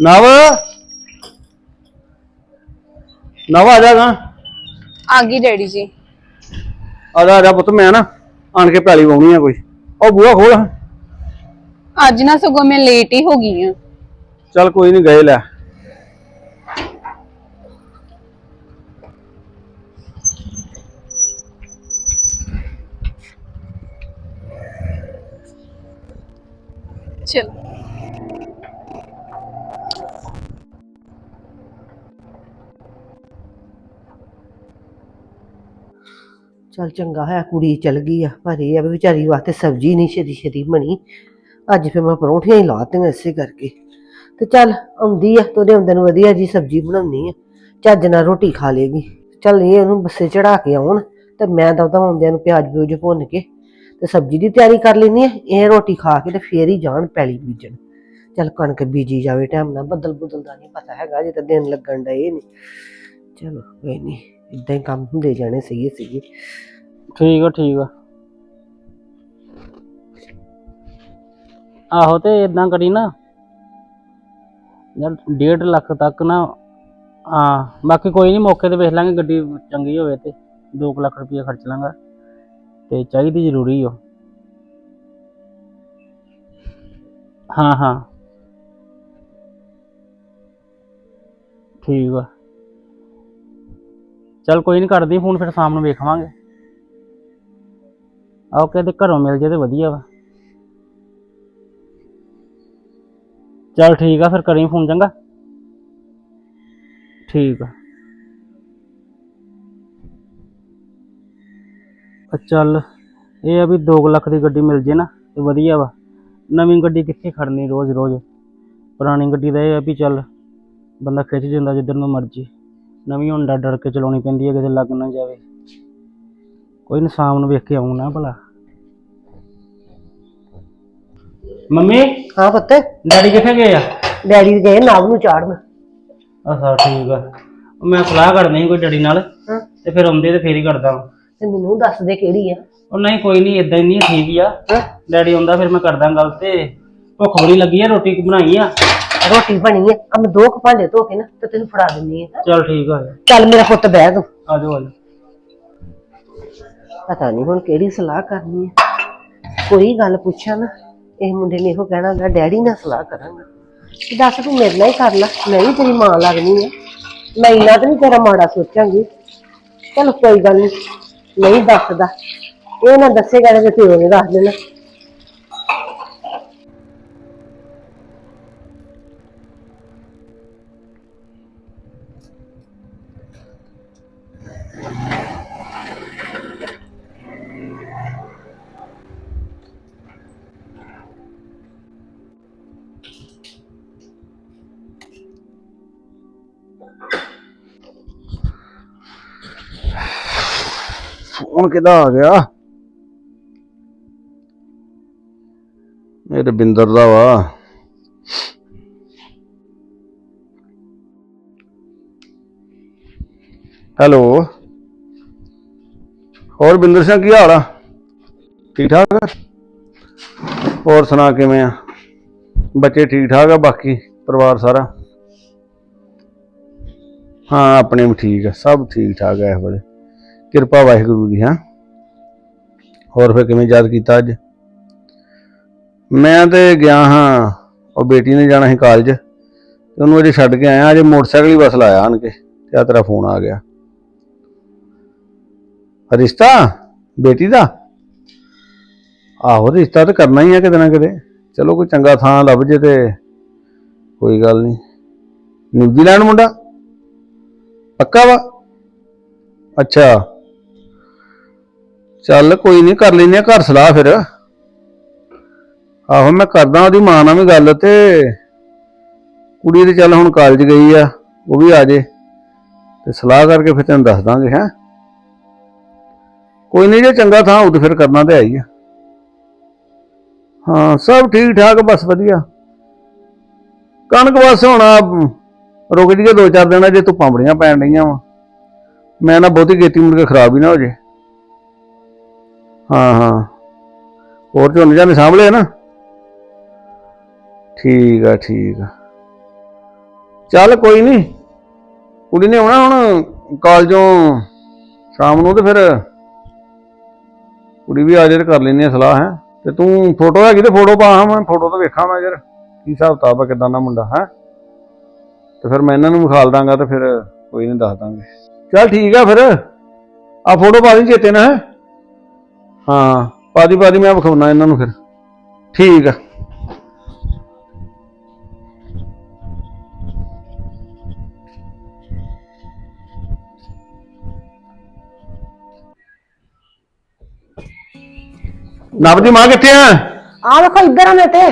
ਨਵ ਨਵ ਆ ਜਾਗਾ ਆ ਗਈ ਡੈਡੀ ਜੀ ਆ ਜਾ ਆ ਜਾ ਪੁੱਤ ਮੈਂ ਨਾ ਆਣ ਕੇ ਪੈਲੀ ਵਾਉਣੀ ਆ ਕੋਈ ਉਹ ਬੂਹਾ ਖੋਲ ਅੱਜ ਨਾ ਸਗੋਂ ਮੈਂ ਲੇਟ ਹੀ ਹੋ ਗਈ ਆ ਚੱਲ ਕੋਈ ਨਹੀਂ ਗਏ ਲੈ ਚਲ ਚੱਲ ਚੰਗਾ ਹੋਇਆ, ਕੁੜੀ ਚਲ ਗਈ ਆ, ਪਰ ਇਹ ਆ ਵੀ ਵਿਚਾਰੀ ਵਾਸਤੇ ਸਬਜ਼ੀ ਨਹੀਂ ਛੇਤੀ ਛੇਤੀ ਬਣੀ। ਅੱਜ ਫਿਰ ਮੈਂ ਪਰੌਂਠੀਆਂ ਹੀ ਲਾਤੀਆਂ ਇਸੇ ਕਰਕੇ। ਤੇ ਚੱਲ ਆਉਂਦੀ ਆ ਤੋਦੇ ਆਉਂਦੇ ਨੂੰ ਵਧੀਆ ਜੀ ਸਬਜ਼ੀ ਬਣਾਉਣੀ ਆ। ਚੱਜ ਨਾਲ ਰੋਟੀ ਖਾ ਲੇਗੀ। ਚੱਲ ਇਹ ਉਹਨੂੰ ਬੱਸੇ ਚੜਾ ਕੇ ਆਉਣ, ਤੇ ਮੈਂ ਤਾਂ ਉਹਦਾ ਆਉਂਦਿਆਂ ਨੂੰ ਪਿਆਜ਼ ਪਿਊਜ਼ ਭੁੰਨ ਕੇ ਤੇ ਸਬਜ਼ੀ ਦੀ ਤਿਆਰੀ ਕਰ ਲੈਣੀ ਆ। ਇਹ ਰੋਟੀ ਖਾ ਕੇ ਤੇ ਫੇਰ ਹੀ ਜਾਣ ਪੈਲੀ ਬੀਜਣ। ਚੱਲ ਕਣਕ ਬੀਜੀ ਜਾਵੇ, ਟਾਈਮ ਨਾਲ ਬੱਦਲ ਬੁਦਲ ਦਾ ਨਹੀਂ ਪਤਾ ਹੈਗਾ ਜੇ ਤਾਂ ਦਿਨ ਲੱਗਣ ਡਏ ਨੇ। ਚਲੋ ਕੋਈ ਨਹੀਂ ਇਦਾਂ ਹੀ ਕੰਮ ਹੁੰਦੇ ਜਾਣੇ ਸਹੀ ਸਹੀ ਠੀਕ ਆ ਠੀਕ ਆ। ਆਹੋ ਤੇ ਇਦਾਂ ਕਰੀ ਨਾ। ਯਾਰ 1.5 ਲੱਖ ਤੱਕ ਨਾ, ਹਾਂ, ਬਾਕੀ ਕੋਈ ਨਹੀਂ ਮੌਕੇ ਤੇ ਵੇਖ ਲਾਂਗੇ, ਗੱਡੀ ਚੰਗੀ ਹੋਵੇ ਤੇ 2 ਲੱਖ ਰੁਪਏ ਖਰਚ ਲਾਂਗਾ, ਤੇ ਚਾਹੀਦੀ ਜ਼ਰੂਰੀ ਹੋ ਹਾਂ ਹਾਂ। ਠੀਕ ਆ। ਚੱਲ ਕੋਈ ਨਹੀਂ ਕਰਦੀ, ਫੋਨ ਫਿਰ ਸ਼ਾਮ ਨੂੰ ਵੇਖਵਾਂਗੇ ਆਓ ਕਹਿੰਦੇ ਘਰੋਂ ਮਿਲ ਜੇ ਤੇ ਵਧੀਆ ਵਾ। ਚੱਲ ਠੀਕ ਆ, ਫਿਰ ਕਰੀ ਫੋਨ ਚੰਗਾ। ਠੀਕ ਆ। ਆ ਚੱਲ, ਇਹ ਆ ਵੀ 2 ਲੱਖ ਦੀ ਗੱਡੀ ਮਿਲ ਜੇ ਨਾ, ਤੇ ਵਧੀਆ ਵਾ। ਨਵੀਂ ਗੱਡੀ ਕਿੱਥੇ ਖੜਨੀ ਰੋਜ਼ ਰੋਜ਼? ਪੁਰਾਣੀ ਗੱਡੀ ਦਾ ਇਹ ਆ ਵੀ ਚੱਲ, ਬੰਦਾ ਖਿੱਚ ਜਾਂਦਾ ਜਿੱਧਰ ਨੂੰ ਮਰਜ਼ੀ। ਨਵੀਂ ਹੁਣ ਡਰ ਡਰ ਕੇ ਚਲਾਉਣੀ ਪੈਂਦੀ ਹੈ ਕਿਤੇ ਲੱਗ ਨਾ ਜਾਵੇ। ਕੋਈ ਨਾ ਸ਼ਾਮ ਨੂੰ ਵੇਖ ਕੇ ਆਉਂ ਨਾ ਭਲਾ। ਮੰਮੀ? ਹਾਂ ਪੁੱਤ। ਡੈਡੀ ਕਿੱਥੇ ਗਏ ਆ? ਡੈਡੀ ਗਏ ਨਾਵ ਨੂੰ ਚਾੜਨ। ਅੱਛਾ ਠੀਕ ਆ। ਮੈਂ ਸਲਾਹ ਕਰਨੀ ਸੀ ਕੋਈ ਡੈਡੀ ਨਾਲ ਹਾਂ। ਤੇ ਫਿਰ ਆਉਂਦੇ ਤੇ ਫੇਰ ਹੀ ਕਰਦਾ ਵਾਂ। ਤੇ ਮੈਨੂੰ ਦੱਸ ਦੇ ਕਿਹੜੀ ਆ। ਉਹ ਨਹੀਂ ਕੋਈ ਨਹੀਂ ਇਦਾਂ ਹੀ ਨਹੀਂ ਠੀਕ ਹੀ ਆ। ਹਾਂ। ਡੈਡੀ ਆਉਂਦਾ ਫਿਰ ਮੈਂ ਕਰਦਾ ਗੱਲ ਤੇ। ਭੁੱਖ ਬੜੀ ਲੱਗੀ ਆ ਰੋਟੀ ਬਣਾਈ ਆ। ਰੋਟੀ ਬਣੀ ਆ। ਆ ਮੈਂ ਦੋ ਕੁ ਭਾਂਡੇ ਧੋ ਕੇ ਨਾ ਤੇ ਤੈਨੂੰ ਫੜਾ ਦਿੰਨੀ ਆ। ਚਲ ਠੀਕ ਆ। ਚੱਲ ਮੇਰਾ ਪੁੱਤ ਬਹਿ ਤੂੰ। ਆ ਜਾਓ ਆ ਜਾਓ। ਪਤਾ ਨਹੀਂ ਹੁਣ ਕਿਹੜੀ ਸਲਾਹ ਕਰਨੀ ਆ। ਕੋਈ ਗੱਲ ਪੁੱਛਾਂ ਨਾ। ਇਹ ਮੁੰਡੇ ਨੇ ਇਹੋ ਕਹਿਣਾ ਹੁੰਦਾ, ਡੈਡੀ ਨਾਲ ਸਲਾਹ ਕਰਾਂਗਾ। ਤੇ ਦੱਸ ਤੂੰ ਮੇਰੇ ਨਾਲ ਹੀ ਕਰ ਲੈ, ਮੈਂ ਵੀ ਤੇਰੀ ਮਾਂ ਲੱਗਣੀ ਆ। ਮੈਂ ਇੰਨਾ ਤਾਂ ਨਹੀਂ ਤੇਰਾ ਮਾੜਾ ਸੋਚਾਂਗੀ। ਚਲ ਕੋਈ ਗੱਲ ਨਹੀਂ ਨਹੀਂ ਦੱਸਦਾ। ਇਹ ਨਾ ਦੱਸੇਗਾ ਤੇ ਪਿਓ ਨੇ ਦੱਸ ਦੇਣਾ। ਫੋਨ ਕਿਦਾ ਆ ਗਿਆ? ਇਹ ਰਵਿੰਦਰ ਦਾ ਵਾ। ਹੈਲੋ। ਹੋਰ ਬਿੰਦਰ ਸਿੰਘ, ਕੀ ਹਾਲ ਆ? ਠੀਕ ਠਾਕ ਆ? ਹੋਰ ਸੁਣਾ ਕਿਵੇਂ ਆ? ਬੱਚੇ ਠੀਕ ਠਾਕ ਆ ਬਾਕੀ? ਪਰਿਵਾਰ ਸਾਰਾ? ਹਾਂ, ਆਪਣੇ ਵੀ ਠੀਕ ਆ, ਸਭ ਠੀਕ ਠਾਕ ਆ ਇਸ ਵੇਲੇ। ਕਿਰਪਾ ਵਾਹਿਗੁਰੂ ਦੀ, ਹਾਂ? ਹੋਰ ਫਿਰ ਕਿਵੇਂ ਯਾਦ ਕੀਤਾ ਅੱਜ? ਮੈਂ ਤੇ ਗਿਆ ਹਾਂ, ਉਹ ਬੇਟੀ ਨੇ ਜਾਣਾ ਸੀ ਕਾਲਜ, ਤੇ ਉਹਨੂੰ ਅਜੇ ਛੱਡ ਕੇ ਆਇਆ, ਅਜੇ ਮੋਟਰਸਾਈਕਲ ਹੀ ਬਸ ਲਾਇਆ ਆਣ ਕੇ, ਤੇ ਆ ਤੇਰਾ ਫੋਨ ਆ ਗਿਆ। ਰਿਸ਼ਤਾ? ਬੇਟੀ ਦਾ? ਆਹੋ, ਰਿਸ਼ਤਾ ਤਾਂ ਕਰਨਾ ਹੀ ਆ ਕਿਤੇ ਨਾ ਕਿਤੇ। ਚਲੋ ਕੋਈ ਚੰਗਾ ਥਾਂ ਲੱਭ ਜੇ ਤੇ ਕੋਈ ਗੱਲ ਨਹੀਂ। ਨਿਊਜ਼ੀਲੈਂਡ ਮੁੰਡਾ? ਪੱਕਾ ਵਾ? ਅੱਛਾ। ਚੱਲ ਕੋਈ ਨਹੀਂ ਕਰ ਲੈਨੇ ਆ ਘਰ ਸਲਾਹ ਫਿਰ। ਆਹੋ, ਮੈਂ ਕਰਦਾ ਉਹਦੀ ਮਾਂ ਨਾਲ ਵੀ ਗੱਲ ਤੇ। ਕੁੜੀ ਤੇ ਚੱਲ ਹੁਣ ਕਾਲਜ ਗਈ ਆ, ਉਹ ਵੀ ਆ ਜੇ। ਤੇ ਸਲਾਹ ਕਰਕੇ ਫਿਰ ਤੈਨੂੰ ਦੱਸ ਦਾਂਗੇ, ਹੈ। ਕੋਈ ਨਹੀਂ ਜੇ ਚੰਗਾ ਥਾਂ ਹੋਊ ਤੇ ਫਿਰ ਕਰਨਾ ਤੇ ਆਈ ਆ। ਹਾਂ, ਸਭ ਠੀਕ ਠਾਕ ਬਸ ਵਧੀਆ। ਕਣਕ ਬਸ ਹੁਣ ਆਹ ਰੁਕ ਜੀਏ ਦੋ ਚਾਰ ਦਿਨ, ਜੇ ਧੁੱਪਾਂ ਬੜੀਆਂ ਪੈਣ ਰਹੀਆਂ ਵਾ। ਮੈਂ ਨਾ ਬਹੁਤੀ ਗੇਤੀ ਮੁੜ ਕੇ ਖਰਾਬ ਹੀ ਨਾ ਹੋ ਜੇ। ਹਾਂ ਹਾਂ। ਹੋਰ ਝੋਨੇ ਝਾਨੇ ਸਾਂਭ ਲਏ ਨਾ? ਠੀਕ ਆ ਠੀਕ ਆ। ਚੱਲ ਕੋਈ ਨਹੀਂ ਕੁੜੀ ਨੇ ਆਉਣਾ ਹੁਣ ਕਾਲਜੋਂ ਸ਼ਾਮ ਨੂੰ ਤੇ ਫਿਰ ਕੁੜੀ ਵੀ ਆ ਜੇ ਕਰ ਲੈਨੇ ਆ ਸਲਾਹ, ਹੈ। ਤੇ ਤੂੰ ਫੋਟੋ ਹੈਗੀ ਤੇ ਫੋਟੋ ਪਾ ਮੈਂ ਫੋਟੋ ਤਾਂ ਵੇਖਾਂ ਮੈਂ ਯਾਰ। ਕੀ ਹਿਸਾਬ ਕਿਤਾਬ ਆ, ਕਿਦਾਂ ਦਾ ਮੁੰਡਾ, ਹੈ। ਤੇ ਫਿਰ ਮੈਂ ਇਹਨਾਂ ਨੂੰ ਵਿਖਾਲ ਦਾਂਗਾ ਤੇ ਫਿਰ ਕੋਈ ਨਹੀਂ ਦੱਸ ਦਾਂਗੇ। ਚੱਲ ਠੀਕ ਆ ਫਿਰ। ਆ ਫੋਟੋ ਪਾ ਦੀ ਚੇਤੇ ਨਾਲ, ਹੈਂ? ਹਾਂ ਪਾ ਦੀ ਪਾ ਦੀ ਮੈਂ ਵਿਖਾਉਣਾ ਇਹਨਾਂ ਨੂੰ ਫਿਰ। ਠੀਕ ਆ। ਨਵ ਦੀ ਮਾਂ ਕਿੱਥੇ ਆ? ਆ ਵੇਖੋ ਇੱਧਰ ਆ ਮੈਂ ਤੇ।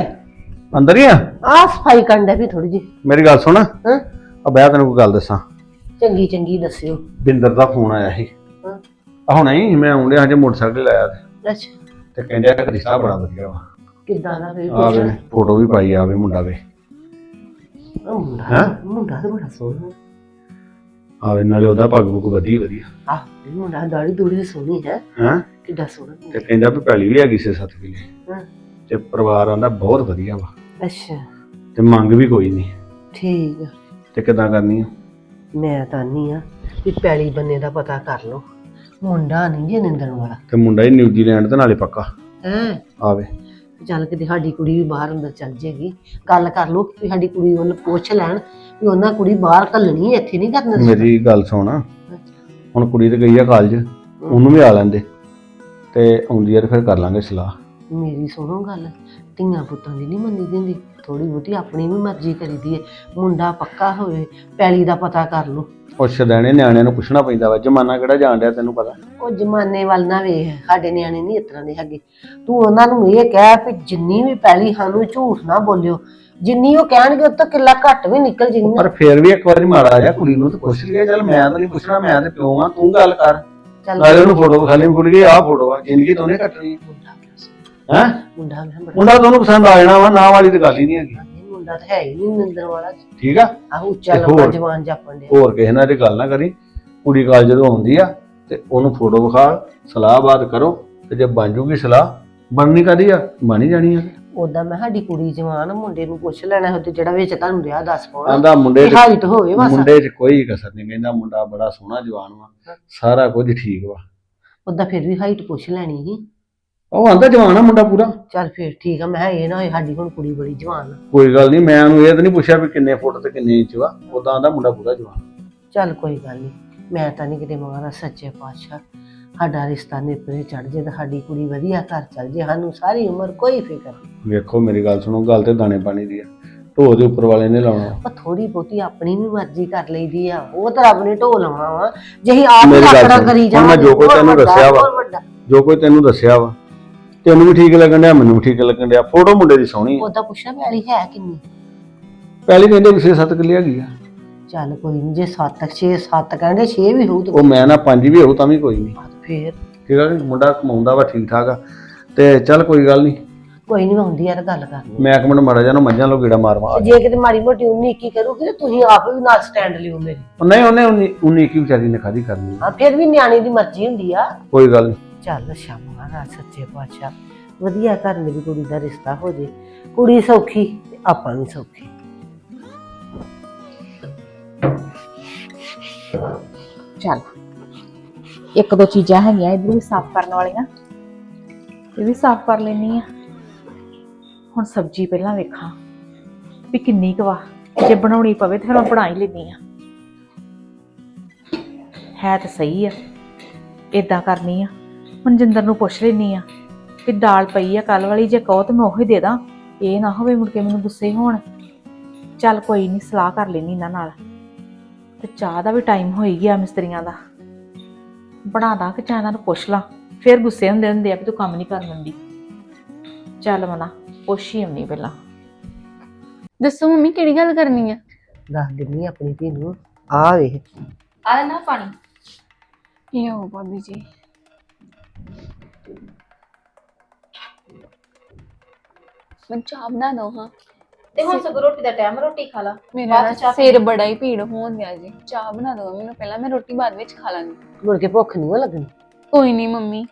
ਅੰਦਰ ਹੀ ਆ? ਆ ਸਫ਼ਾਈ ਕਰਨ ਦਾ ਵੀ ਥੋੜੀ ਜੀ ਮੇਰੀ ਗੱਲ ਸੁਣ। ਆ ਹਾਂ ਬਹਿ ਤੈਨੂੰ ਕੋਈ ਗੱਲ ਦੱਸਾਂ। ਚੰਗੀ ਚੰਗੀ ਦੱਸਿਓ। ਬਿੰਦਰ ਦਾ ਫੋਨ ਆਇਆ ਸੀ। ਹਾਂ। ਆ ਹੁਣੇ ਹੀ ਮੈਂ ਆਉਂਦਿਆਂ ਹਜੇ ਮੋਟਰਸਾਈਕਲ ਲਾਇਆ ਤੇ। ਅੱਛਾ। ਤੇ ਕਹਿੰਦੇ ਆ ਕਿ ਰਿਸ਼ਤਾ ਬੜਾ ਵਧੀਆ ਵਾ। ਕਿੱਦਾਂ ਦਾ ਫੇਰ ਆਵੇ ਫੋਟੋ ਵੀ ਪਾਈ ਮੁੰਡਾ ਵੇ ਮੁੰਡਾ ਹੈਂ? ਮੁੰਡਾ ਤਾਂ ਬੜਾ ਸੋਹਣਾ। ਆਵੇ ਨਾਲੇ ਉਹਦਾ ਪੱਗ ਪੁੱਗ ਵਧੀ ਵਧੀਆ। ਆ ਇਹ ਮੁੰਡਾ ਦਾੜੀ ਦੂੜੀ ਵੀ ਸੋਹਣੀ ਹੈ। ਹਾਂ? ਕਿੱਡਾ ਸੋਹਣਾ। ਤੇ ਕਹਿੰਦਾ ਵੀ ਪਹਿਲੀ ਵੀ ਹੈਗੀ ਸੀ ਸੱਤ ਕਿਲੇ। ਹਾਂ। ਤੇ ਪਰਿਵਾਰ ਆਂਦਾ ਬਹੁਤ ਵਧੀਆ ਵਾ। ਅੱਛਾ। ਤੇ ਮੰਗ ਵੀ ਕੋਈ ਨਹੀਂ। ਠੀਕ ਆ। ਤੇ ਕਿਦਾਂ ਕਰਨੀ ਆ? ਮੈਂ ਤਾਂ ਨਹੀਂ ਆ ਵੀ ਪੈਲੀ ਬੰਨੇ ਦਾ ਪਤਾ ਕਰ ਲਓ। ਮੁੰਡਾ ਨਹੀਂ ਜੇ ਨਿੰਦਣ ਵਾਲਾ। ਤੇ ਮੁੰਡਾ ਹੀ ਨਿਊਜ਼ੀਲੈਂਡ ਤੇ ਨਾਲੇ ਪੱਕਾ। ਹੈ? ਆਵੇ। ਚੱਲ ਕਿਤੇ ਸਾਡੀ ਕੁੜੀ ਵੀ ਬਾਹਰ ਅੰਦਰ ਚੱਲ ਜੇਗੀ। ਗੱਲ ਕਰ ਲਓ ਵੀ ਸਾਡੀ ਕੁੜੀ ਵੱਲ ਪੁੱਛ ਲੈਣ ਵੀ ਉਹਨਾਂ ਕੁੜੀ ਬਾਹਰ ਘੱਲਣੀ ਹੈ, ਇੱਥੇ ਨਹੀਂ ਕਰਨਾ ਮੇਰੀ ਗੱਲ ਸੁਣ। ਹੁਣ ਕੁੜੀ ਤੇ ਗਈ ਆ ਕਾਲਜ ਉਹਨੂੰ ਵੀ ਆ ਲੈਂਦੇ। ਤੇ ਆਉਂਦੀ ਆ ਤੇ ਫਿਰ ਕਰ ਲਾਂਗੇ ਸਲਾਹ। ਮੇਰੀ ਸੁਣੋ ਗੱਲ। ਧੀਆਂ ਪੁੱਤਾਂ ਦੀ ਨਹੀਂ ਮੰਨੀ ਦਿੰਦੀ ਥੋੜੀ ਬਹੁਤੀ ਆਪਣੀ ਵੀ ਮਰਜ਼ੀ ਕਰੀਦੀ ਹੈ ਮੁੰਡਾ ਪੱਕਾ ਹੋਵੇ ਪੈਲੀ ਦਾ ਪਤਾ ਕਰ ਲਓ ਉਹ ਸ਼ਦੈਣੇ ਨਿਆਣਿਆਂ ਨੂੰ ਪੁੱਛਣਾ ਪੈਂਦਾ ਵਾ। ਜਮਾਨਾ ਕਿਹੜਾ ਜਾਣ ਡਿਆ ਤੈਨੂੰ ਪਤਾ? ਉਹ ਜਮਾਨੇ ਵੱਲ ਨਾ ਵੇਖ। ਸਾਡੇ ਨਿਆਣੇ ਨਹੀਂ ਇਤਰਾ ਦੇ ਹੈਗੇ। ਤੂੰ ਉਹਨਾਂ ਨੂੰ ਇਹ ਕਹਿ ਵੀ ਜਿੰਨੀ ਵੀ ਪੈਲੀ ਸਾਨੂੰ ਝੂਠ ਨਾ ਬੋਲਿਓ। ਜਿੰਨੀ ਉਹ ਕਹਿਣਗੇ ਉਹ ਤੋਂ ਕਿੱਲਾ ਘੱਟ ਵੀ ਨਿਕਲ ਜਿੰਨਾ ਪਰ ਫੇਰ ਵੀ ਇੱਕ ਵਾਰੀ ਮਾੜਾ ਜਿਹਾ ਕੁੜੀ ਨੂੰ ਤੇ ਪੁੱਛ ਲਿਆ ਚੱਲ ਮੈਂ ਤਾਂ ਨਹੀਂ ਪੁੱਛਣਾ ਮੈਂ ਤੇ ਪਿਓ ਆ ਤੂੰ ਗੱਲ ਕਰ। ਚੱਲ ਨਾਲੇ ਉਹਨੂੰ ਫੋਟੋ ਵਿਖਾ ਲਈ ਭੁੱਲ ਗਈ ਆਹ ਫੋਟੋ ਆ। ਜ਼ਿੰਦਗੀ ਨਹੀਂ ਕੱਟਣੀ। ਹੈ? ਮੁੰਡਾ ਮੈਂ ਬੜਾ ਮੁੰਡਾ ਤੁਹਾਨੂੰ ਪਸੰਦ ਆ ਜਾਣਾ ਵਾ ਨਾ ਵਾਲੀ ਤੇ ਗੱਲ ਹੀ ਨਹੀਂ ਹੈਗੀ। ਮੁੰਡਾ ਤਾਂ ਹੈ ਹੀ ਨਹੀਂ ਨਿੰਦਰ ਵਾਲਾ। ਠੀਕ ਆ? ਆਹ ਉੱਚਾ ਤੇ ਹੋਰ? ਜਵਾਨ ਜਾਪਣ ਡਿਆ। ਹੋਰ ਕਿਸੇ ਨਾਲ ਇਹ ਗੱਲ ਨਾ ਕਰੀ ਕੁੜੀ ਕਾਲ ਜਦੋਂ ਆਉਂਦੀ ਆ ਤੇ ਉਹਨੂੰ ਫੋਟੋ ਵਿਖਾ ਸਲਾਹਬਾਦ ਕਰੋ ਤੇ ਜੇ ਬਣ ਜੂਗੀ ਸਲਾਹ ਬਣਨੀ ਕਦੀ ਆ? ਬਣੀ ਜਾਣੀ ਆ। ਉਦਾਂ ਮੈਂ ਸਾਡੀ ਕੁੜੀ ਜਵਾਨ ਆ, ਮੁੰਡੇ ਨੂੰ ਪੁੱਛ ਲੈਣਾ ਉਹ ਤੇ ਜਿਹੜਾ ਵਿੱਚ ਤੁਹਾਨੂੰ ਰਿਹਾ ਦੱਸ ਪਾਉਣਾ ਆਂਦਾ ਮੁੰਡੇ ਚ ਹਾਈਟ ਹੋਵੇ ਬਸ। ਮੁੰਡੇ 'ਚ ਕੋਈ ਕਸਰ ਨਹੀਂ ਕਹਿੰਦਾ ਮੁੰਡਾ ਬੜਾ ਸੋਹਣਾ ਜਵਾਨ ਵਾ ਸਾਰਾ ਕੁਝ ਠੀਕ ਵਾ। ਉਦਾਂ ਫਿਰ ਵੀ ਹਾਈਟ ਪੁੱਛ ਲੈਣੀ ਸੀ। ਉਹ ਆਂਦਾ ਜਵਾਨ ਆ ਮੁੰਡਾ ਪੂਰਾ। ਚੱਲ ਫਿਰ ਠੀਕ ਆ ਮੈਂ ਕਿਹਾ ਇਹ ਨਾ ਹੋਏ ਸਾਡੀ ਹੁਣ ਕੁੜੀ ਬੜੀ ਜਵਾਨ ਆ। ਕੋਈ ਗੱਲ ਨਹੀਂ ਮੈਂ ਉਹਨੂੰ ਇਹ ਤਾਂ ਨਹੀਂ ਪੁੱਛਿਆ ਵੀ ਕਿੰਨੇ ਫੁੱਟ ਤੇ ਕਿੰਨੇ ਇੰਚ ਵਾ ਉਦਾਂ ਆਂਦਾ ਮੁੰਡਾ ਪੂਰਾ ਜਵਾਨ। ਚੱਲ ਕੋਈ ਗੱਲ ਨਹੀਂ ਮੈਂ ਤਾਂ ਨਹੀਂ ਕਿਤੇ ਮਹਾਰਾਜ ਸੱਚੇ ਪਾਤਸ਼ਾਹ। ਸਾਡਾ ਰਿਸ਼ਤਾ ਨੇਪਰੇ ਚੜ ਜੇ ਤਾਂ ਸਾਡੀ ਕੁੜੀ ਵਧੀਆ ਘਰ ਚੱਲ ਜੇ ਸਾਨੂੰ ਸਾਰੀ ਉਮਰ ਕੋਈ ਫਿਕਰ ਨਹੀਂ ਵੇਖੋ ਮੇਰੀ ਗੱਲ ਸੁਣੋ ਗੱਲ ਤੇ ਦਾਣੇ ਪਾਣੀ ਦੀ ਆ। ਢੋ ਦੇ ਉੱਪਰ ਵਾਲੇ ਨੇ ਲਾਉਣਾ। ਉਹ ਥੋੜੀ ਬਹੁਤੀ ਆਪਣੀ ਵੀ ਮਰਜ਼ੀ ਕਰ ਲਈਦੀ ਆ ਉਹ ਤਾਂ ਰੱਬ ਨੇ ਢੋ ਲਵਾ ਵਾ। ਜੇ ਅਸੀਂ ਆਪ ਹੀ ਮੇਰੀ ਗੱਲ ਸੁਣ, ਕਰੀ ਹੁਣ ਜਾਵਾਂਗੇ ਜੋ ਕੁਝ ਤੈਨੂੰ ਦੱਸਿਆ ਵਾ। ਜੋ ਕੋਈ ਤੈਨੂੰ ਦੱਸਿਆ ਵਾ ਤੈਨੂੰ ਵੀ ਠੀਕ ਲੱਗਣ ਡਿਆ ਮੈਨੂੰ ਵੀ ਠੀਕ ਲੱਗਣ ਡਿਆ। ਫੋਟੋ ਮੁੰਡੇ ਦੀ ਸੋਹਣੀ ਆ। ਉਹਦਾ ਪੁੱਛਿਆ ਪੈਲੀ ਹੈ ਕਿੰਨੀ? ਪਹਿਲੀ ਕਹਿੰਦੇ ਵੀ 6-7 ਕਿੱਲੇ ਹੈਗੀ ਆ। ਚੱਲ ਕੋਈ ਨਹੀਂ ਜੇ 7 6 7 ਕਹਿੰਦੇ 6 ਵੀ ਹੋਊ ਉਹ ਮੈਂ ਨਾ ਪੰਜ ਵੀ ਹੋਊ ਤਾਂ ਵੀ ਕੋਈ ਨਹੀਂ ਤਾਂ ਫੇਰ। ਠੀਕ ਆ ਕਿ ਮੁੰਡਾ ਕਮਾਉਂਦਾ ਵਾ ਠੀਕ ਠਾਕ ਆ। ਤੇ ਚੱਲ ਕੋਈ ਗੱਲ ਨਹੀਂ ਕੋਈ ਨਹੀਂ ਆਉਂਦੀ ਯਾਰ ਗੱਲ ਕਰਨੀ ਮੈਂ ਇੱਕ ਮਿੰਟ ਮਾੜਾ ਨਾ ਮੱਝਾਂ ਲੋ ਗੇੜਾ ਮਾਰਵਾ ਤੇ ਜੇ ਕਿਤੇ ਮਾੜੀ ਮੋਟੀ ਉਨੀ ਕੀ ਕਰੂਗੀ ਤੇ ਤੁਸੀਂ ਆਪ ਵੀ ਨਾਲ ਸਟੈਂਡ ਲਿਓ ਮੇਰੀ। ਨਹੀਂ ਉਹਨੇ ਉਨੀ- ਉਨੀ ਕੀ ਵਿਚਾਰੀ ਨੇ ਖਾਦੀ ਕਰਨੀ ਆ। ਹਾਂ ਫਿਰ ਵੀ ਨਿਆਣੇ ਦੀ ਮਰਜ਼ੀ ਹੁੰਦੀ ਆ। ਕੋਈ ਗੱਲ ਨਹੀਂ ਚੱਲ, ਸ਼ਾਮਾ ਰਾਤ ਸੱਚੇ ਪਾਤਸ਼ਾਹ। ਵਧੀਆ ਘਰ ਮੇਰੀ ਕੁੜੀ ਦਾ ਰਿਸ਼ਤਾ ਹੋ ਜੇ। ਕੁੜੀ ਸੌਖੀ ਤੇ ਆਪਾਂ ਵੀ ਸੌਖੇ। ਚੱਲ। ਇੱਕ ਦੋ ਚੀਜ਼ਾਂ ਹੈਗੀਆਂ ਇਧਰ ਵੀ ਸਾਫ਼ ਕਰਨ ਵਾਲੀਆਂ। ਇਹ ਵੀ ਸਾਫ਼ ਕਰ ਲੈਣੀ ਆ। ਹੁਣ ਸਬਜ਼ੀ ਪਹਿਲਾਂ ਵੇਖਾਂ ਵੀ ਕਿੰਨੀ ਕੁ ਵਾ। ਜੇ ਬਣਾਉਣੀ ਪਵੇ ਤੇ ਫਿਰ ਮੈਂ ਬਣਾ ਹੀ ਲੈਂਦੀ ਆ। ਹੈ ਤਾਂ ਸਹੀ ਆ। ਇਦਾਂ ਕਰਨੀ ਆ। ਮਨਜਿੰਦਰ ਨੂੰ ਪੁੱਛ ਲੈਣੀ ਆ ਕਿ ਦਾਲ ਪਈ ਆ ਕੱਲ ਵਾਲੀ ਜੇ ਕਹੋ ਤਾਂ ਮੈਂ ਉਹੀ ਦੇ ਦਾਂ। ਇਹ ਨਾ ਹੋਵੇ ਮੁੜ ਕੇ ਮੈਨੂੰ ਗੁੱਸੇ ਹੋਣ। ਚੱਲ ਕੋਈ ਨਹੀਂ ਸਲਾਹ ਕਰ ਲੈਣੀ ਇਹਨਾਂ ਨਾਲ। ਤੇ ਚਾਹ ਦਾ ਵੀ ਟਾਈਮ ਹੋ ਹੀ ਗਿਆ ਮਿਸਤਰੀਆਂ ਦਾ। ਬਣਾ ਦਾਂ ਕਿ ਚਾਹ ਇਹਨਾਂ ਨੂੰ ਪੁੱਛ ਲਾਂ। ਫਿਰ ਗੁੱਸੇ ਹੁੰਦੇ ਹੁੰਦੇ ਆ ਵੀ ਤੂੰ ਕੰਮ ਨਹੀਂ ਕਰਨ ਦਿੰਦੀ। ਚੱਲ ਮਨਾ ਪੁੱਛ ਹੀ ਆਉਣੀ ਪਹਿਲਾਂ। ਦੱਸੋ ਮੰਮੀ ਕਿਹੜੀ ਗੱਲ ਕਰਨੀ ਆ? ਦੱਸ ਦਿੰਨੀ ਆਂ ਆਪਣੀ ਧੀ ਨੂੰ। ਆ ਵੇਖ। ਆ ਨਾ ਪਾਣੀ। ਲਿਓ ਭਾਬੀ ਜੀ? ਮੈਂ ਚਾਹ ਬਣਾ ਦੋ ਹਾਂ। ਤੇ ਹੁਣ ਸਗੋਂ ਰੋਟੀ ਦਾ ਟਾਈਮ ਰੋਟੀ ਖਾ ਲਾ। ਮੇਰਾ ਬਾਅਦ ਨਾ ਚ ਚਾਹ ਸਿਰ ਬੜਾ ਹੀ ਪੀੜ ਹੋਣ ਦਿਆ ਜੀ। ਚਾਹ ਬਣਾ ਦੋ ਮੈਨੂੰ ਪਹਿਲਾਂ ਮੈਂ ਰੋਟੀ ਬਾਅਦ ਵਿੱਚ ਖਾ ਲਾਂਗੀ। ਮੁੜ ਕੇ ਭੁੱਖ ਨਹੀਂ ਲੱਗਣੀ? ਕੋਈ ਨਹੀਂ ਮੰਮੀ।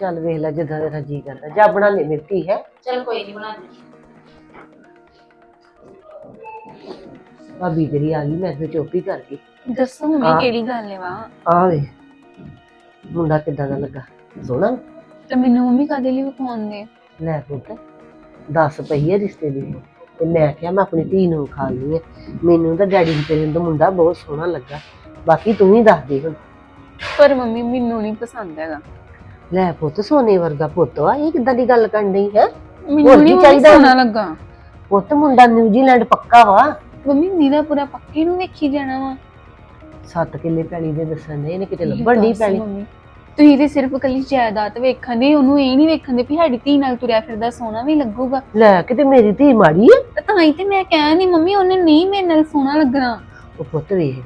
ਚੱਲ ਵੇਖ ਲੈ ਜਿੱਦਾਂ ਤੇਰਾ ਜੀ ਕਰਦਾ। ਜਾ ਬਣਾ ਲੈ ਧੀ ਹੈ? ਚਲ ਕੋਈ ਨਹੀਂ ਬਣਾ ਦੇ ਭਾਬੀ ਤੇਰੀ ਆ ਗਈ ਮੈਂ ਫਿਰ ਚੁੱਪ ਹੀ ਕਰ ਗਈ ਦੱਸੋ ਮੰਮੀ ਹਾਂ। ਕਿਹੜੀ ਗੱਲ ਹੈ ਵਾ? ਆ ਵੇ। ਮੁੰਡਾ ਕਿੱਦਾਂ ਦਾ ਲੱਗਾ? ਸੋਹਣਾ? ਤੇ ਮੈਨੂੰ ਮੰਮੀ ਕਦੇ ਲਈ ਵਿਖਾਉਂਦੇ? ਲੈ ਪੁੱਤ। ਦੱਸ ਪਈ ਹੈ ਰਿਸ਼ਤੇ ਦੀ। ਤੇ ਮੈਂ ਕਿਹਾ ਮੈਂ ਆਪਣੀ ਧੀ ਨੂੰ ਖਾ ਲਈ ਹੈ ਮੈਨੂੰ ਤਾਂ ਡੈਡੀ ਨੂੰ ਤੇਰੇ ਦਾ ਮੁੰਡਾ ਬਹੁਤ ਸੋਹਣਾ ਲੱਗਾ। ਬਾਕੀ ਤੂੰ ਹੀ ਦੱਸ ਦੇ ਹੁਣ। ਪਰ ਮੰਮੀ ਮੈਨੂੰ ਨਹੀਂ ਪਸੰਦ ਹੈਗਾ। ਲੈ ਪੁੱਤ ਸੋਨੇ ਵਰਗਾ ਪੁੱਤ ਆ। ਇਹ ਕਿੱਦਾਂ ਦੀ ਗੱਲ ਕਰਨ ਡਈ ਹੈ? ਮੈਨੂੰ ਨਹੀਂ ਚਾਹੀਦਾ? ਸੋਹਣਾ ਲੱਗਾ। ਪੁੱਤ ਮੁੰਡਾ ਨਿਊਜ਼ੀਲੈਂਡ ਪੱਕਾ ਵਾ। ਮੰਮੀ ਨੀਰਾ ਪੂਰਾ ਪੱਕੇ ਨੂੰ ਵੇਖੀ ਜਾਣਾ ਵਾ। ਸੱਤ ਕਿੱਲੇ ਪੈਲੀ ਦੇ ਦੱਸਣ ਦੇ ਇਹਨੇ ਕਿਤੇ ਲੱਭਣ ਨਹੀਂ ਪੈਲੀ। ਤੁਸੀਂ ਤੇ ਸਿਰਫ ਕੱਲੀ ਜਾਇਦਾਦ ਵੇਖਣ ਦੇ ਉਹਨੂੰ ਇਹ ਨਹੀਂ ਵੇਖਣ ਦੇ ਵੀ ਸਾਡੀ ਧੀ ਨਾਲ ਤੁਰਿਆ ਫਿਰਦਾ ਸੋਹਣਾ ਵੀ ਲੱਗੂਗਾ। ਲੈ ਕਿਤੇ ਮੇਰੀ ਧੀ ਮਾੜੀ ਹੈ ਤੇ ਹੀ ਤੇ ਮੈਂ ਕਹਿਆ ਨਹੀਂ ਮੰਮੀ ਉਹਨੇ ਨਹੀਂ ਮੇਰੇ ਨਾਲ ਸੋਹਣਾ ਲੱਗਣਾ। ਉਹ ਪੁੱਤ ਵੇਖ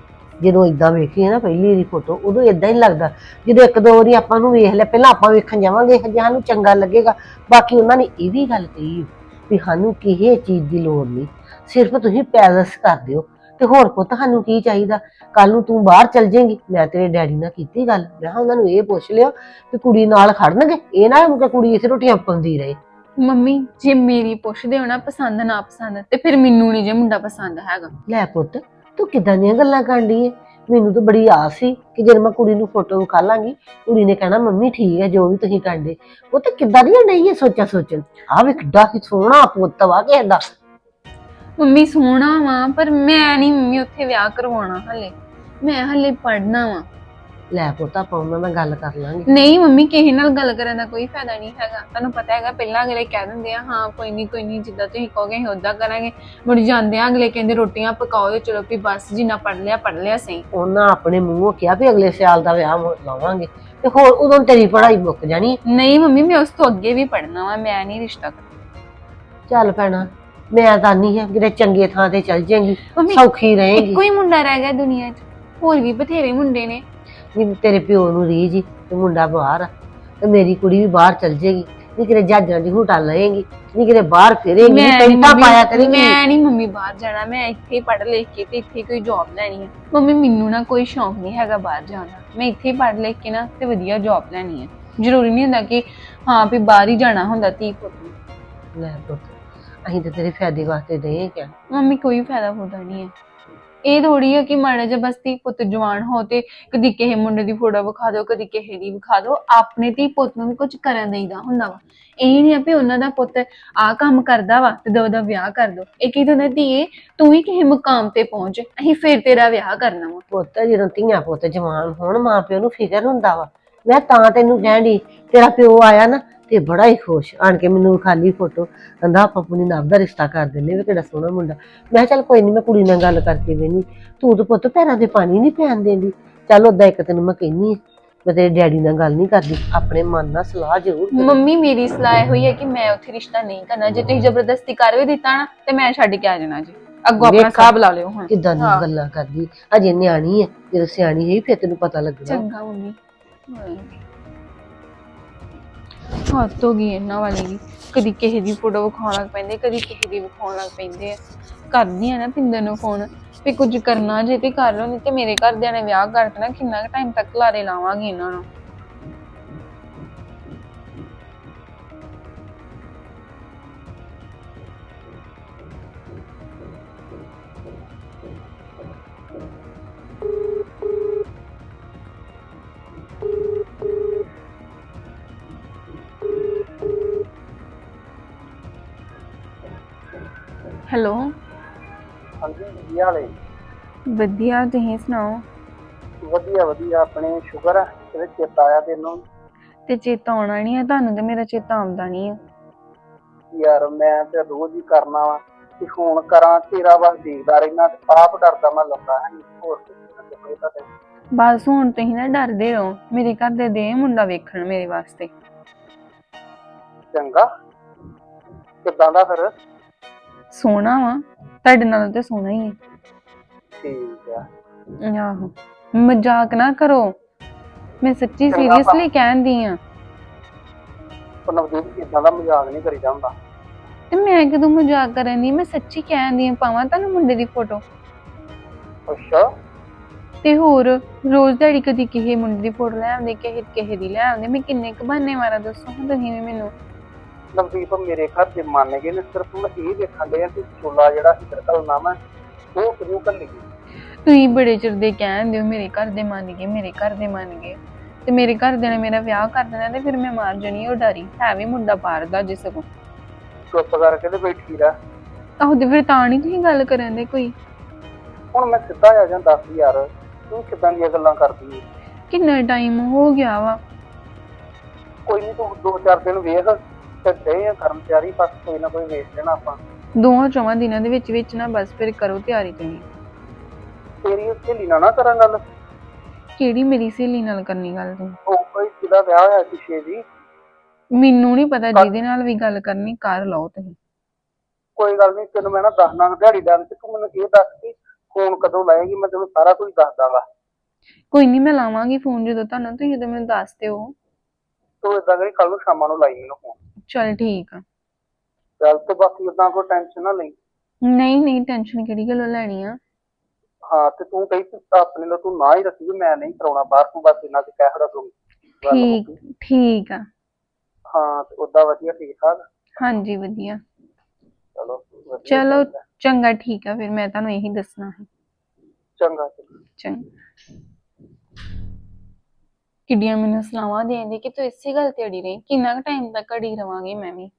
ਜਦੋਂ ਇਦਾਂ ਵੇਖੀ ਹੈ ਨਾ ਪਹਿਲੀ ਦੀ ਫੋਟੋ ਉਦੋਂ ਇਦਾਂ ਹੀ ਲੱਗਦਾ। ਜਦੋਂ ਇੱਕ ਦੋ ਵਾਰੀ ਆਪਾਂ ਨੂੰ ਵੇਖ ਲਿਆ ਪਹਿਲਾਂ ਆਪਾਂ ਵੇਖਣ ਜਾਵਾਂਗੇ ਜੇ ਸਾਨੂੰ ਚੰਗਾ ਲੱਗੇਗਾ। ਬਾਕੀ ਉਹਨਾਂ ਨੇ ਇਹ ਵੀ ਗੱਲ ਕਹੀ ਵੀ ਸਾਨੂੰ ਕਿਸੇ ਚੀਜ਼ ਦੀ ਲੋੜ ਨਹੀਂ। ਸਿਰਫ ਤੁਸੀਂ ਪੈਲਸ ਕਰ ਦਿਓ। ਤੇ ਹੋਰ ਪੁੱਤ ਸਾਨੂੰ ਕੀ ਚਾਹੀਦਾ? ਕੱਲ ਨੂੰ ਤੂੰ ਬਾਹਰ ਚਲ ਜਾਏਂਗੀ। ਮੈਂ ਤੇਰੇ ਡੈਡੀ ਨਾਲ ਕੀਤੀ ਗੱਲ। ਮੈਂ ਕਿਹਾ ਉਹਨਾਂ ਨੂੰ ਇਹ ਪੁੱਛ ਲਿਓ ਕਿ ਕੁੜੀ ਨਾਲ ਖੜਨਗੇ। ਇਹ ਨਾ ਕਿ ਕੁੜੀ ਇੱਥੇ ਰੋਟੀਆਂ ਪਕਾਉਂਦੀ ਰਹੇ। ਮੰਮੀ ਜੇ ਮੇਰੀ ਪੁੱਛਦੇ ਹੋ ਨਾ ਪਸੰਦ ਨਾ ਪਸੰਦ ਤੇ ਫਿਰ ਮੈਨੂੰ ਨਹੀਂ ਜੇ ਮੁੰਡਾ ਪਸੰਦ ਹੈਗਾ। ਲੈ ਪੁੱਤ ਤੂੰ ਕਿਦਾਂ ਦੀਆਂ ਗੱਲਾਂ ਕਰਦੀ ਏ? ਮੈਨੂੰ ਤਾਂ ਬੜੀ ਆਸ ਸੀ ਕਿ ਜਦ ਮੈਂ ਕੁੜੀ ਨੂੰ ਫੋਟੋ ਵਿਖਾ ਲਾਂਗੀ ਕੁੜੀ ਨੇ ਕਹਿਣਾ ਮੰਮੀ ਠੀਕ ਹੈ ਜੋ ਵੀ ਤੁਸੀਂ ਕਰਦੇ ਉਹ ਤਾਂ ਕਿੱਦਾਂ ਦੀਆਂ ਨਹੀਂ ਹੈ ਸੋਚਾ ਸੋਚਣ ਆ ਵੀ ਕਿੱਡਾ ਹੀ ਸੋਹਣਾ ਪੁੱਤ ਵਾ ਕਿਸੇ ਦਾ। ਮੰਮੀ ਸੋਹਣਾ ਵਾ ਪਰ ਮੈਂ ਨਹੀਂ ਮੰਮੀ ਉੱਥੇ ਵਿਆਹ ਕਰਵਾਉਣਾ ਹਲੇ। ਮੈਂ ਹਲੇ ਪੜਨਾ ਵਾ। ਲੈ ਪੁੱਤ ਉਹਨਾਂ ਨਾਲ ਗੱਲ ਕਰ ਲਾਂਗੇ। ਨਹੀਂ ਮੰਮੀ ਕਿਸੇ ਨਾਲ ਗੱਲ ਕਰਨ ਦਾ ਕੋਈ ਫਾਇਦਾ ਨਹੀਂ ਹੈਗਾ। ਤੁਹਾਨੂੰ ਪਤਾ ਹੈਗਾ ਪਹਿਲਾਂ ਅਗਲੇ ਕਹਿ ਦਿੰਦੇ ਆ ਹਾਂ ਕੋਈ ਨਹੀਂ ਕੋਈ ਨਹੀਂ ਜਿੱਦਾਂ ਤੁਸੀਂ ਕਹੋਗੇ ਅਸੀਂ ਉਦਾਂ ਕਰਾਂਗੇ। ਮੁੜ ਜਾਂਦੇ ਆ ਅਗਲੇ ਕਹਿੰਦੇ ਰੋਟੀਆਂ ਪਕਾਓ ਤੇ ਚਲੋ ਵੀ ਬਸ ਜਿੰਨਾ ਪੜ ਲਿਆ ਪੜ ਲਿਆ ਸਹੀ। ਉਹਨਾਂ ਆਪਣੇ ਮੂੰਹੋਂ ਕਿਹਾ ਵੀ ਅਗਲੇ ਸਾਲ ਦਾ ਵਿਆਹ ਮੁ- ਲਾਵਾਂਗੇ। ਤੇ ਹੋਰ ਉਦੋਂ ਤੇਰੀ ਪੜ੍ਹਾਈ ਮੁੱਕ ਜਾਣੀ। ਨਹੀਂ ਮੰਮੀ ਮੈਂ ਉਸ ਤੋਂ ਅੱਗੇ ਵੀ ਪੜਨਾ ਵਾ ਮੈਂ ਨਹੀਂ ਰਿਸ਼ਤਾ ਕਰਨਾ ਚੱਲ ਪੈਣਾ ਮੈਂ ਤਾਂ ਨਹੀਂ ਹੈ ਕਿਤੇ ਚੰਗੇ ਥਾਂ ਤੇ ਚੱਲ ਜਾਏਗੀ ਮੰਮੀ ਸੌਖੀ ਰਹੇਗੀ। ਇੱਕੋ ਹੀ ਮੁੰਡਾ ਰਹਿ ਗਿਆ ਦੁਨੀਆ 'ਚ ਹੋਰ ਵੀ ਬਥੇਰੇ ਮੁੰਡੇ ਨੇ। ਵੀ ਤੇਰੇ ਪਿਓ ਨੂੰ ਰੀ ਜੀ ਤੇ ਮੁੰਡਾ ਬਾਹਰ ਆ ਤੇ ਮੇਰੀ ਕੁੜੀ ਵੀ ਬਾਹਰ ਚਲ ਜਾਏਗੀ ਨਹੀਂ ਕਿਤੇ ਜਹਾਜ਼ਾਂ ਦੀ ਹੂਟਾ ਲਏਗੀ ਨਹੀਂ ਕਿਤੇ ਬਾਹਰ ਫਿਰੇਗੀ ਮੈਂ ਨੀ ਪੈਂਟਾਂ ਮੰਮੀ- ਪਾਇਆ ਕਰੇਗੀ। ਮੈਂ ਨਹੀਂ ਮੰਮੀ ਬਾਹਰ ਜਾਣਾ ਮੈਂ ਇੱਥੇ ਪੜ੍ਹ ਲਿਖ ਕੇ ਤੇ ਇੱਥੇ ਕੋਈ ਜੌਬ ਲੈਣੀ ਹੈ ਮੰਮੀ ਮੈਨੂੰ ਨਾ ਕੋਈ ਸ਼ੌਂਕ ਨਹੀਂ ਹੈਗਾ ਬਾਹਰ ਜਾਣ ਦਾ। ਮੈਂ ਇੱਥੇ ਹੀ ਪੜ੍ਹ ਲਿਖ ਕੇ ਨਾ ਤੇ ਵਧੀਆ ਜੌਬ ਲੈਣੀ ਹੈ ਜ਼ਰੂਰੀ ਨਹੀਂ ਹੁੰਦਾ ਕਿ ਹਾਂ ਵੀ ਬਾਹਰ ਹੀ ਜਾਣਾ ਹੁੰਦਾ ਧੀ ਪੁੱਤ ਨੂੰ। ਲੈ ਪੁੱਤ ਅਸੀਂ ਤੇ ਤੇਰੇ ਫਾਇਦੇ ਵਾਸਤੇ ਦੇ ਕਿਆ ਮੰਮੀ ਕੋਈ ਫਾਇਦਾ ਫੁਦਾ ਨਹੀਂ ਹੈ। ਇਹ ਥੋੜੀ ਹੈ ਕਿ ਮਾੜਾ ਜਿਹਾ ਬਸ ਧੀ ਪੁੱਤ ਜਵਾਨ ਹੋ ਤੇ ਕਦੀ ਕਿਸੇ ਮੁੰਡੇ ਦੀ ਫੋਟੋ ਵਿਖਾ ਦਿਓ ਕਦੀ ਕਿਸੇ ਦੀ ਵਿਖਾ ਦਿਓ। ਆਪਣੇ ਧੀ ਪੁੱਤ ਨੂੰ ਵੀ ਕੁਝ ਕਰਨ ਦੇਈਦਾ ਹੁੰਦਾ ਵਾ। ਇਹ ਨਹੀਂ ਆ ਵੀ ਉਹਨਾਂ ਦਾ ਪੁੱਤ ਆ ਕੰਮ ਕਰਦਾ ਵਾ ਤੇ ਦੋ ਦਾ ਵਿਆਹ ਕਰ ਦੋ। ਇਹ ਕੀ ਹੁੰਦਾ ਧੀਏ ਤੂੰ ਵੀ ਕਿਸੇ ਮੁਕਾਮ ਤੇ ਪਹੁੰਚ। ਅਸੀਂ ਫੇਰ ਤੇਰਾ ਵਿਆਹ ਕਰਨਾ ਵਾ। ਪੁੱਤ ਜਦੋਂ ਧੀਆਂ ਪੁੱਤ ਜਵਾਨ ਹੋਣ ਮਾਂ ਪਿਓ ਨੂੰ ਫਿਕਰ ਹੁੰਦਾ ਵਾ। ਮੈਂ ਤਾਂ ਤੈਨੂੰ ਕਹਿਣੀ ਤੇਰਾ ਪਿਓ ਆਇਆ ਨਾ ਤੇ ਬੜਾ ਹੀ ਖੁਸ਼। ਆਣ ਕੇ ਮੈਨੂੰ ਖਾਲੀ ਫੋਟੋ ਕਹਿੰਦਾ ਆਪਾਂ ਆਪਣੀ ਨਵ ਦਾ ਰਿਸ਼ਤਾ ਕਰ ਦਿੰਦੇ ਵੀ ਕਿਹੜਾ ਸੋਹਣਾ ਮੁੰਡਾ। ਮੈਂ ਚੱਲ ਕੋਈ ਨਹੀਂ ਮੈਂ ਕੁੜੀ ਨਾਲ ਗੱਲ ਕਰਕੇ ਵੇਨੀ ਤੂੰ ਤਾਂ ਪੁੱਤ ਪੈਰਾਂ ਤੇ ਪਾਣੀ ਨਹੀਂ ਪੈਣ ਦੇਂਦੀ। ਚੱਲ ਓਦਾਂ ਇੱਕ ਤੈਨੂੰ ਮੈਂ ਕਹਿੰਨੀ ਮੈਂ ਤੇਰੇ ਡੈਡੀ ਨਾਲ ਗੱਲ ਨਹੀਂ ਕਰਦੀ ਆਪਣੇ ਮਨ ਨਾਲ ਸਲਾਹ ਜ਼ਰੂਰ ਕਰੀ। ਮੰਮੀ ਮੇਰੀ ਸਲਾਹ ਇਹ ਹੋਈ ਹੈ ਕਿ ਮੈਂ ਉੱਥੇ ਰਿਸ਼ਤਾ ਨਹੀਂ ਕਰਨਾ। ਜੇ ਤੁਸੀਂ ਜ਼ਬਰਦਸਤੀ ਕਰ ਵੀ ਦਿੱਤਾ ਨਾ ਤੇ ਮੈਂ ਛੱਡ ਕੇ ਆ ਜਾਣਾ ਜੀ। ਅੱਗੋਂ ਆਪਣਾ ਵੇਖ। ਹਿਸਾਬ ਲਾ ਲਿਓ ਹੁਣ। ਕਿੱਦਾਂ ਦੀਆਂ। ਗੱਲਾਂ ਕਰਦੀ। ਅਜੇ ਨਿਆਣੀ ਹੈ ਜਦੋਂ ਸਿਆਣੀ ਹੋਈ ਫਿਰ ਤੈਨੂੰ ਪਤਾ ਲੱਗਣਾ। ਚੰਗਾ ਮੰਮੀ। ਹੱਥ ਹੋ ਗਈ ਇਹਨਾਂ ਵਾਲੀ ਵੀ। ਕਦੀ ਕਿਸੇ ਦੀ ਫੋਟੋ ਵਿਖਾਉਣ ਲੱਗ ਪੈਂਦੇ, ਕਦੀ ਕਿਸੇ ਦੀ ਵਿਖਾਉਣ ਲੱਗ ਪੈਂਦੇ ਆ। ਕਰਦੀ ਆ ਨਾ ਪਿੰਦਰ ਨੂੰ ਫੋਨ ਵੀ ਕੁਝ ਕਰਨਾ ਜੇ ਤੇ ਕਰ ਲਓ, ਨਹੀਂ ਤੇ ਮੇਰੇ ਘਰਦਿਆਂ ਨੇ ਵਿਆਹ ਕਰ ਦੇਣਾ ਕਿੰਨਾ ਕੁ ਟਾਈਮ ਤੱਕ ਲਾਰੇ ਲਾਵਾਂਗੇ ਇਹਨਾਂ ਨੂੰ। ਹੈਲੋ। ਹਾਂਜੀ ਕੀ ਹਾਲ ਹੈ। ਵਧੀਆ ਤੁਸੀਂ ਸੁਣਾਓ? ਵਧੀਆ ਵਧੀਆ ਆਪਣੇ ਸ਼ੁਕਰ ਹੈ ਤੇਰੇ ਚੇਤਾ ਆਇਆ ਤੈਨੂੰ ਤੇ ਚੇਤਾ ਆਉਣਾ ਨਹੀਂ ਹੈ ਤੁਹਾਨੂੰ ਤੇ ਮੇਰਾ ਚੇਤਾ ਆਉਂਦਾ ਨਹੀਂ ਹੈ। ਯਾਰ ਮੈਂ ਤੇ ਰੋਜ਼ ਹੀ ਕਰਨਾ ਵਾ ਕਿ ਫੋਨ ਕਰਾਂ ਤੇਰਾ ਬਸ ਦੇਖਦਾ ਰਹਿਣਾ ਤੇ ਆਪ ਡਰਦਾ ਮੈਂ ਲੰਦਾ ਹੈ ਹੋਰ ਚੱਕਰੇ ਤਾਂ ਤੇ ਬਸ ਹੁਣ ਤੁਸੀਂ ਨਾ ਡਰਦੇ ਰਹੋ ਮੇਰੇ ਘਰ ਦੇ ਦੇ ਮੁੰਡਾ ਵੇਖਣ ਮੇਰੇ ਵਾਸਤੇ। ਚੰਗਾ। ਕਿੱਦਾਂ ਦਾ ਫਿਰ? ਸੋਹਣਾ ਵਾ ਤੁਹਾਡੇ ਨਾਲ ਤੇ ਸੋਹਣਾ ਹੀ ਹੈ। ਠੀਕ ਆ। ਆਹੋ ਮਜ਼ਾਕ ਨਾ ਕਰੋ। ਮੈਂ ਸੱਚੀ ਚੰਗਾ ਸੀਰੀਅਸਲੀ ਕਹਿੰਦੀ ਆ ਪਰ ਨਵਦੀਪ ਇਦਾਂ ਦਾ ਮਜ਼ਾਕ ਨਹੀਂ ਕਰੀਦਾ ਹੁੰਦਾ। ਤੇ ਮੈਂ ਕਦੋਂ ਮਜ਼ਾਕ ਕਰਨ ਦੀ ਮੈਂ ਸੱਚੀ ਕਹਿੰਦੀ ਆ ਪਾਵਾਂ ਤੁਹਾਨੂੰ ਮੁੰਡੇ ਦੀ ਫੋਟੋ ਅੱਛਾ। ਤੇ ਹੋਰ ਰੋਜ਼ ਦਿਹਾੜੀ ਕਦੀ ਕਿਸੇ ਮੁੰਡੇ ਦੀ ਫੋਟੋ ਲੈ ਆਉਂਦੇ ਕਿਸੇ ਕਿਸੇ ਦੀ ਲੈ ਆਉਂਦੇ ਮੈਂ ਕਿੰਨੇ ਕੁ ਬਹਾਨੇ ਮਾਰਾ ਦੱਸੋ ਹਾਂ ਤੁਸੀਂ ਵੀ ਮੈਨੂੰ। ਨਵਦੀਪ ਮੇਰੇ ਘਰ ਦੇ ਮੰਨ ਗਏ ਨੇ ਸਿਰਫ ਮੈਂ ਇਹ ਦੇਖਣ ਡਿਆ ਕਿ ਚੋਲਾ ਜਿਹੜਾ ਸੀ ਤੇਰੇ ਕੋਲ ਨਾ ਮੈਂ ਉਹ ਕਿਉਂ ਕੱਲੀ ਤੁਸੀਂ ਬੜੇ ਚਿਰ ਦੇ ਕਹਿੰਦੇ ਹੋ ਮੇਰੇ ਘਰ ਦੇ ਮੰਨ ਗਏ ਮੇਰੇ ਘਰ ਦੇ ਮੰਨ ਗਏ ਤੇ ਮੇਰੇ ਘਰਦਿਆਂ ਨੇ ਮੇਰਾ ਵਿਆਹ ਕਰ ਦੇਣਾ ਤੇ ਫਿਰ ਮੈਂ ਮਾਰ ਜਣੀ ਉਹ ਡਰੀ ਹੈ। ਵੀ ਮੁੰਡਾ ਬਾਹਰ ਦਾ ਜਿਸ ਕੋ ਚੁੱਪ ਕਰਕੇ ਤੇ ਬੈਠੀ ਰਹਿ। ਆਹੋ ਤੇ ਫਿਰ ਤਾਂ ਨਹੀਂ ਤੁਸੀਂ ਗੱਲ ਕਰਨ ਦੇ ਕੋਈ। ਹੁਣ ਮੈਂ ਸਿੱਧਾ ਆ ਜਾਂ ਦੱਸ ਯਾਰ ਤੂੰ ਕਿਦਾਂ ਦੀਆਂ ਗੱਲਾਂ ਕਰਦੀ ਹੈ ਕਿੰਨਾ ਟਾਈਮ ਹੋ ਗਿਆ ਵਾ? ਕੋਈ ਨਹੀਂ ਤੂੰ ਦੋ ਚਾਰ ਦਿਨ ਵੇਖ। ਤੇ ਦੇ ਆ ਕਰਮਚਾਰੀ ਬਸ ਕੋਈ ਨਾ ਕੋਈ ਵੇਚ ਦੇਣਾ ਆਪਾਂ। ਦੋਹਾਂ ਚੌਵਾਂ ਦਿਨਾਂ ਦੇ ਵਿੱਚ ਵਿੱਚ ਨਾ ਬਸ ਫਿਰ ਕਰੋ ਤਿਆਰੀ ਤੁਸੀਂ। ਤੇਰੀ ਸਹੇਲੀ ਨਾਲ ਨਾ ਕਰਾਂ ਗੱਲ? ਕਿਹੜੀ ਮੇਰੀ ਸਹੇਲੀ ਨਾਲ ਕਰਨੀ ਗੱਲ ਤੂੰ? ਉਹ ਕੋਈ ਜਿਹਦਾ ਵਿਆਹ ਹੋਇਆ ਪਿਛੇ ਜੀ। ਮੈਨੂੰ ਨਹੀਂ ਪਤਾ ਜਿਹਦੇ ਨਾਲ ਵੀ ਗੱਲ ਕਰਨੀ ਕਰ ਲਓ ਤੁਸੀਂ। ਕੋਈ ਗੱਲ ਨਹੀਂ ਤੈਨੂੰ ਮੈਂ ਨਾ ਦੱਸਣਾ ਦਿਹਾੜੀ ਦਾ ਤੇ ਤੂੰ ਮੈਨੂੰ ਇਹ ਦੱਸ ਕਿ ਫੋਨ ਕਦੋਂ ਲਾਏਗੀ ਮੈਂ ਤੈਨੂੰ ਸਾਰਾ ਕੁਝ ਦੱਸ ਦਾਂਗਾ। ਕੋਈ ਨਹੀਂ ਮੈਂ ਲਾਵਾਂਗੀ ਫੋਨ ਜਦੋਂ ਤੁਹਾਨੂੰ ਤੁਸੀਂ ਜਦੋਂ ਮੈਨੂੰ ਦੱਸ ਦਿਓ। ਤੂੰ ਇਦਾਂ ਕਰੀ ਕੱਲ ਨੂੰ ਸ਼ਾਮਾਂ ਨੂੰ ਲਾਈ ਮੈਨੂੰ ਫੋਨ। ਚਲ ਠੀਕ ਆ। ਚੱਲ ਤੇ ਬਾਕੀ ਉਦਾਂ ਕੋਈ ਟੈਨਸ਼ਨ ਨਾ ਲਈ। ਨਹੀਂ ਨਹੀਂ ਟੈਨਸ਼ਨ ਕਿਹੜੀ ਗੱਲੋਂ ਲੈਣੀ ਆ? ਹਾਂ ਤੇ ਤੂੰ ਕਹੀ ਤੂੰ ਆਪਣੇ ਨੂੰ ਤੂੰ ਨਾ ਹੀ ਰੱਖੀ ਵੀ ਮੈਂ ਨਹੀਂ ਕਰਾਉਣਾ ਬਾਹਰ ਤੂੰ ਬਸ ਇਹਨਾਂ ਤੇ ਕਹਿ ਖੜਾ ਤੂੰ ਠੀਕ। ਠੀਕ ਆ। ਹਾਂ ਤੇ ਉਦਾਂ ਵਧੀਆ ਠੀਕ ਠਾਕ? ਹਾਂਜੀ ਵਧੀਆ। ਚਲੋ ਚਲੋ। ਚੰਗਾ ਠੀਕ ਆ ਫਿਰ ਮੈਂ ਤੁਹਾਨੂੰ ਇਹੀ ਦੱਸਣਾ ਹੈ ਚੰਗਾ ਚੰਗਾ। ਚੰਗਾ। ਕਿੱਡੀਆਂ ਮੈਨੂੰ ਸਲਾਹਾਂ ਦੇਂਦੇ ਕਿ ਤੂੰ ਇਸੇ ਗੱਲ ਤੇ ਅੜੀ ਰਹੀ, ਕਿੰਨਾ ਕੁ ਟਾਈਮ ਤੱਕ ਅੜੀ ਰਵਾਂਗੀ ਮੈਂ ਵੀ।